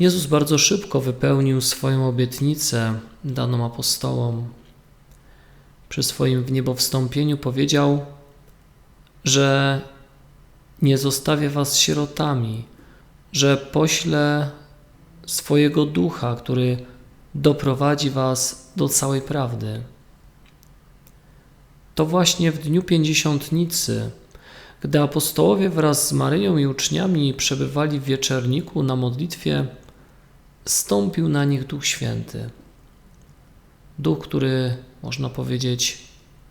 Jezus bardzo szybko wypełnił swoją obietnicę daną apostołom. Przy swoim w niebo wstąpieniu powiedział, że nie zostawię was sierotami, że poślę swojego ducha, który doprowadzi was do całej prawdy. To właśnie w dniu pięćdziesiątnicy, gdy apostołowie wraz z Maryją i uczniami przebywali w wieczerniku na modlitwie, stąpił na nich Duch Święty. Duch, który, można powiedzieć,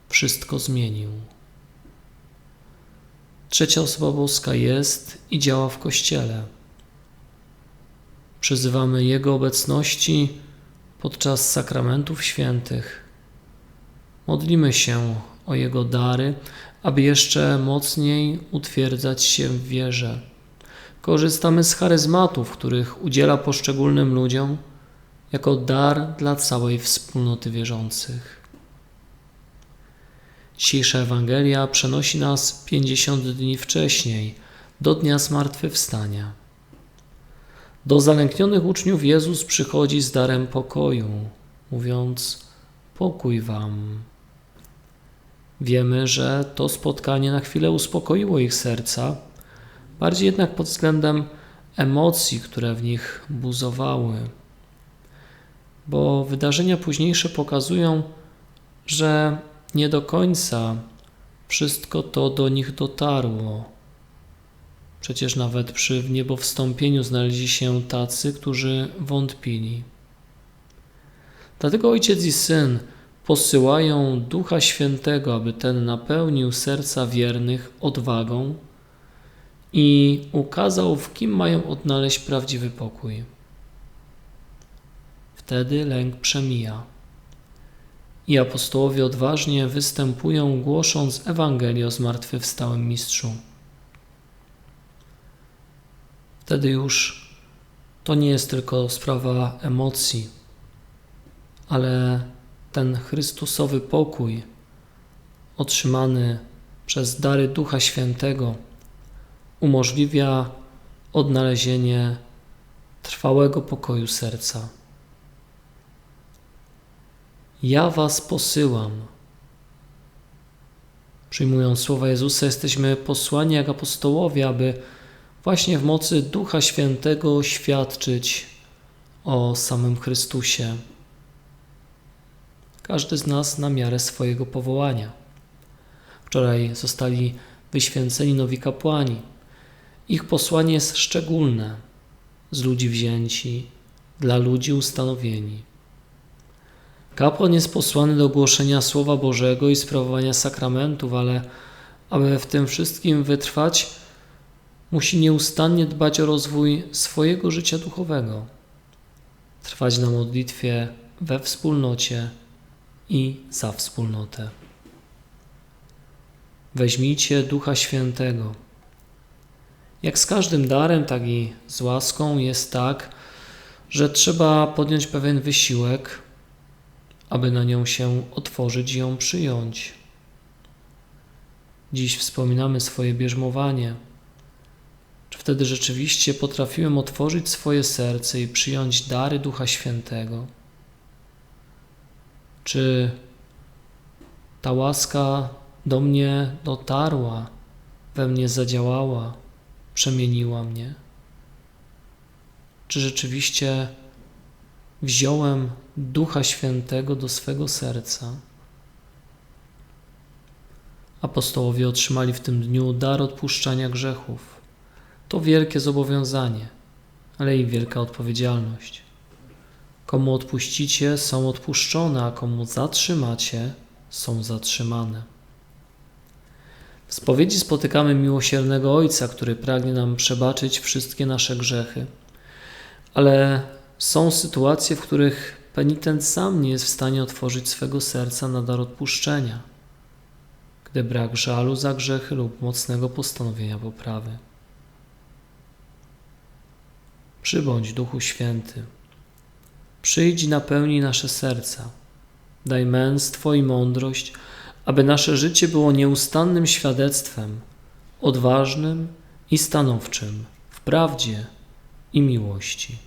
wszystko zmienił. Trzecia osoba boska jest i działa w Kościele. Przyzywamy Jego obecności podczas sakramentów świętych. Modlimy się o Jego dary, aby jeszcze mocniej utwierdzać się w wierze. Korzystamy z charyzmatów, których udziela poszczególnym ludziom jako dar dla całej wspólnoty wierzących. Dzisiejsza Ewangelia przenosi nas 50 dni wcześniej, do dnia zmartwychwstania. Do zalęknionych uczniów Jezus przychodzi z darem pokoju, mówiąc: Pokój wam. Wiemy, że to spotkanie na chwilę uspokoiło ich serca, bardziej jednak pod względem emocji, które w nich buzowały. Bo wydarzenia późniejsze pokazują, że nie do końca wszystko to do nich dotarło. Przecież nawet przy wniebowstąpieniu znaleźli się tacy, którzy wątpili. Dlatego ojciec i syn posyłają Ducha Świętego, aby ten napełnił serca wiernych odwagą i ukazał, w kim mają odnaleźć prawdziwy pokój. Wtedy lęk przemija. I apostołowie odważnie występują, głosząc Ewangelię o zmartwychwstałym mistrzu. Wtedy już to nie jest tylko sprawa emocji, ale ten Chrystusowy pokój otrzymany przez dary Ducha Świętego umożliwia odnalezienie trwałego pokoju serca. Ja Was posyłam. Przyjmując słowa Jezusa, jesteśmy posłani jak apostołowie, aby właśnie w mocy Ducha Świętego świadczyć o samym Chrystusie. Każdy z nas na miarę swojego powołania. Wczoraj zostali wyświęceni nowi kapłani. Ich posłanie jest szczególne, z ludzi wzięci, dla ludzi ustanowieni. Kapłan jest posłany do głoszenia Słowa Bożego i sprawowania sakramentów, ale aby w tym wszystkim wytrwać, musi nieustannie dbać o rozwój swojego życia duchowego, trwać na modlitwie we wspólnocie i za wspólnotę. Weźmijcie Ducha Świętego. Jak z każdym darem, tak i z łaską jest tak, że trzeba podjąć pewien wysiłek, aby na nią się otworzyć i ją przyjąć. Dziś wspominamy swoje bierzmowanie czy wtedy rzeczywiście potrafiłem otworzyć swoje serce i przyjąć dary Ducha Świętego? Czy ta łaska do mnie dotarła, we mnie zadziałała, przemieniła mnie? Czy rzeczywiście wziąłem Ducha Świętego do swego serca? Apostołowie otrzymali w tym dniu dar odpuszczania grzechów. To wielkie zobowiązanie, ale i wielka odpowiedzialność. Komu odpuścicie, są odpuszczone, a komu zatrzymacie, są zatrzymane. W spowiedzi spotykamy miłosiernego Ojca, który pragnie nam przebaczyć wszystkie nasze grzechy. Ale są sytuacje, w których penitent sam nie jest w stanie otworzyć swego serca na dar odpuszczenia, gdy brak żalu za grzechy lub mocnego postanowienia poprawy. Przybądź, Duchu Święty. Przyjdź i napełnij nasze serca. Daj męstwo i mądrość, aby nasze życie było nieustannym świadectwem, odważnym i stanowczym w prawdzie i miłości.